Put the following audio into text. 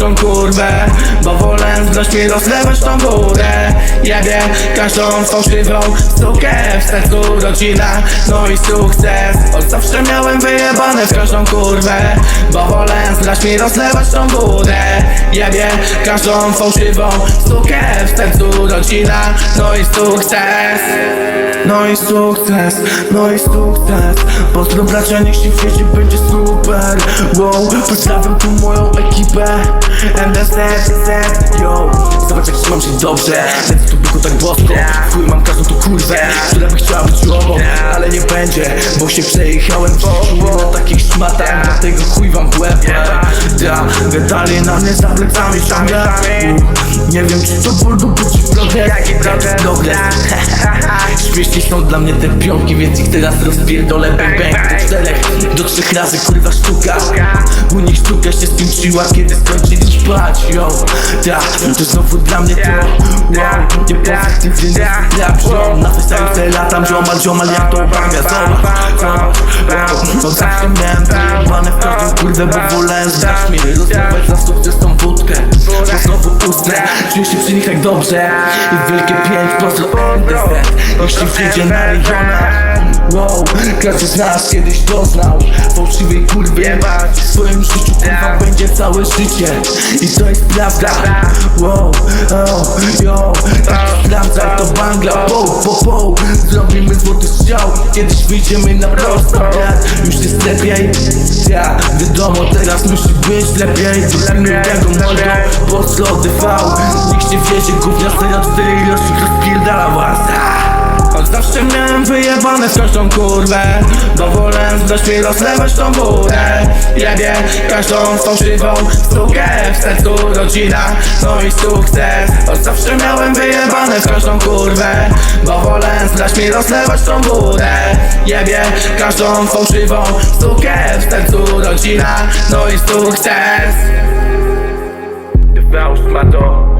każdą kurwę Bo wolę zdość mi rozlewać tą górę Jebie każdą fałszywą sukę W sercu rodzina, no i sukces. Od zawsze miałem wyjebane w każdą kurwę Bo wolę zdość mi rozlewać tą górę Jebie każdą fałszywą sukę W sercu rodzina, no i sukces. No i sukces, no i sukces. Pozdro bracia, niech się w będzie super. Wow, pozdrawiam tu moją ekipę. MDZ, yo. Zobacz jak trzymam się dobrze. Lecę tu byku tak bosko. Chuj mam każdą tu kurwę Która by chciała być obok Ale nie będzie, bo się przejechałem w Na takich szmatach, dlatego chuj wam w łeb. Ja, gadali na mnie za plecami ciągle. Nie wiem czy to ból dupy czy progres Jaki progres? Progres Śmiesznie są dla mnie te pionki, więc ich teraz rozpierdolę. Bang bang Do czterech, do trzech razy kurwa sztuka. U nich sztuka się skończyła, kiedy skończyli spać, yo. Ta, to znowu dla mnie to, wow Nie pozytywnie, nie sprawdzą Na fejsaju latam, ziomal, ziomal, jak to obawia Zobacz, zobacz, wow No zawsze miałem wyjebane w każdą kurwę, bo wolałem zdać mi. Rozmawiać za sukces tą wódkę Bo znowu ustne, czuję się przy nich tak dobrze I wielkie pięć, pozdro MDZ Jeśli wyjdzie na rejonach Wow, każdy z nas kiedyś doznał Fałszywej kurwy. W swoim życiu kurwa będzie całe życie. I to jest prawda. Wow, oh, yo Tak sprawdza to bangla Po, po, po Zrobimy złoty strzał. Kiedyś wyjdziemy na prosto brat Już jest lepiej. Ja, wiadomo teraz musi być lepiej. Zrobimy tego mordo Postro TV Niech się wiezie gównia 04 ilości rozpierdala was od zawsze miałem wyjebane w każdą kurwę Bo wolę zdość mi rozlewać tą górę Jebie każdą fałszywą sztukę W sercu rodzina, no i sukces Od zawsze miałem wyjebane w każdą kurwę. Bo wolę zdość mi rozlewać tą górę Jebie każdą fałszywą sztukę W sercu rodzina, no i sukces. Fałsz ma to